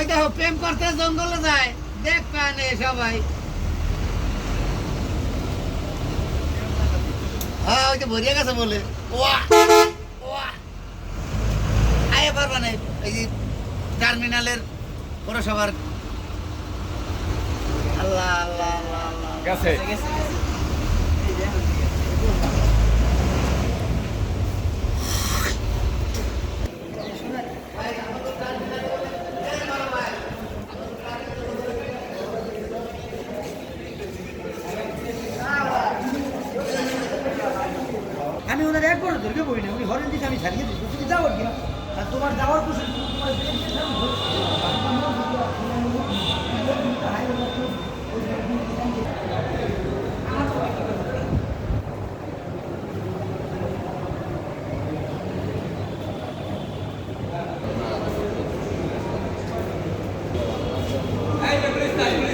ওই দেখো প্রেম করতে জঙ্গলে যায়। দেখ কানে সবাই। হ্যাঁ ওই যে ভরিয়া গেছে বলে। ওয়া ওয়া। আয় পারবা না এই যে টার্মিনালের পৌরসভার আল্লাহ আল্লাহ আল্লাহ আল্লাহ। গেছে। আমি তাদেরকে বলি না উনি হরেন দিকে আমি ছাড়িয়ে দিচ্ছি তুমি যাও আর কি আর তোমার যাওয়ার কোশন Hey, the